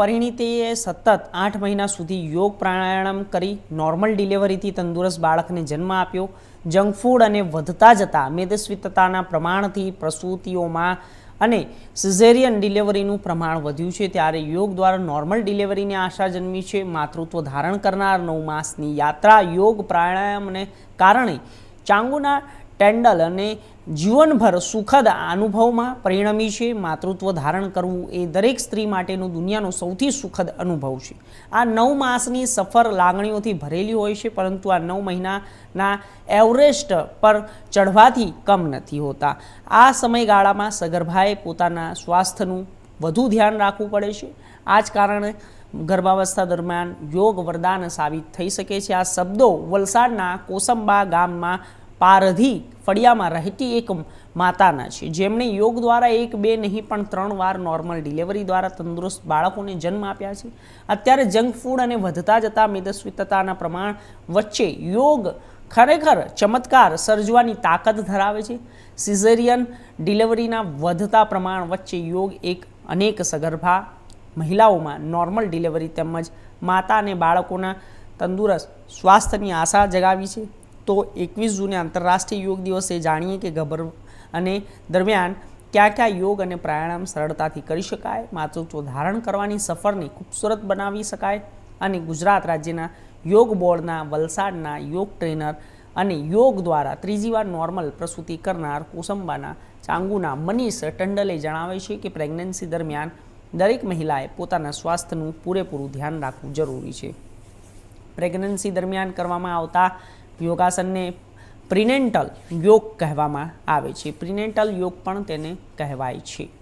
પરિણીતિએ સતત આઠ મહિના સુધી યોગ પ્રાણાયામ કરી નોર્મલ ડિલિવરીથી તંદુરસ્ત બાળકને જન્મ આપ્યો. જંક ફૂડ અને વધતા જતા મેદસ્વીતતાના પ્રમાણથી પ્રસૂતિઓમાં અને સિઝેરિયન ડિલિવરીનું પ્રમાણ વધ્યું છે ત્યારે યોગ દ્વારા નોર્મલ ડિલિવરીની આશા જન્મી છે. માતૃત્વ ધારણ કરનાર નવ માસની યાત્રા યોગ પ્રાણાયામને કારણે ચાંગુના ટેન્ડલ અને જીવનભર સુખદ અનુભવમાં પરિણમી છે. માતૃત્વ ધારણ કરવું એ દરેક સ્ત્રી માટેનું દુનિયાનો સૌથી સુખદ અનુભવ છે. આ નવ માસની સફર લાગણીઓથી ભરેલી હોય છે, પરંતુ આ નવ મહિનાના એવરેસ્ટ પર ચઢવાથી કમ નથી હોતા. આ સમયગાળામાં સગર્ભાએ પોતાના સ્વાસ્થ્યનું વધુ ધ્યાન રાખવું પડે છે. આ જ કારણે ગર્ભાવસ્થા દરમિયાન યોગ વરદાન સાબિત થઈ શકે છે. આ શબ્દો વલસાડના કોસંબા ગામમાં પારધી ફળિયામાં રહેતી એક માતાના છે. જેમણે યોગ દ્વારા એક, બે નહીં, પણ ત્રણ વાર નોર્મલ ડિલિવરી દ્વારા તંદુરસ્ત બાળકોને જન્મ આપ્યા છે. અત્યારે જંક ફૂડ અને વધતા જતા મેદસ્વીતાના પ્રમાણ વચ્ચે યોગ ખરેખર ચમત્કાર સર્જવાની તાકાત ધરાવે છે. સિઝેરિયન ડિલિવરીના વધતા પ્રમાણ વચ્ચે યોગ એક અનેક સગર્ભા મહિલાઓમાં નોર્મલ ડિલિવરી તેમજ માતા અને બાળકોના તંદુરસ્ત સ્વાસ્થ્યની આશા જગાવી છે. તો એકવીસ જૂને આંતરરાષ્ટ્રીય યોગ દિવસે જાણીએ કે ગભર અને દરમિયાન ક્યાં ક્યાં યોગ અને પ્રાણાયામ સરળતાથી કરી શકાય, માતૃત્વ ધારણ કરવાની સફરને ખૂબસૂરત બનાવી શકાય અને ગુજરાત રાજ્યના યોગ બોર્ડના, વલસાડના યોગ ટ્રેનર અને યોગ દ્વારા ત્રીજી વાર નોર્મલ પ્રસૂતિ કરનાર કોસંબાના ચાંગુના મનીષ ટંડલે જણાવે છે કે પ્રેગ્નન્સી દરમિયાન દરેક મહિલાએ પોતાના સ્વાસ્થ્યનું પૂરેપૂરું ધ્યાન રાખવું જરૂરી છે. પ્રેગ્નન્સી દરમિયાન કરવામાં આવતા યોગાસનને પ્રિનેન્ટલ યોગ કહેવામાં આવે છે. પ્રિનેન્ટલ યોગ પણ તેને કહેવાય છે.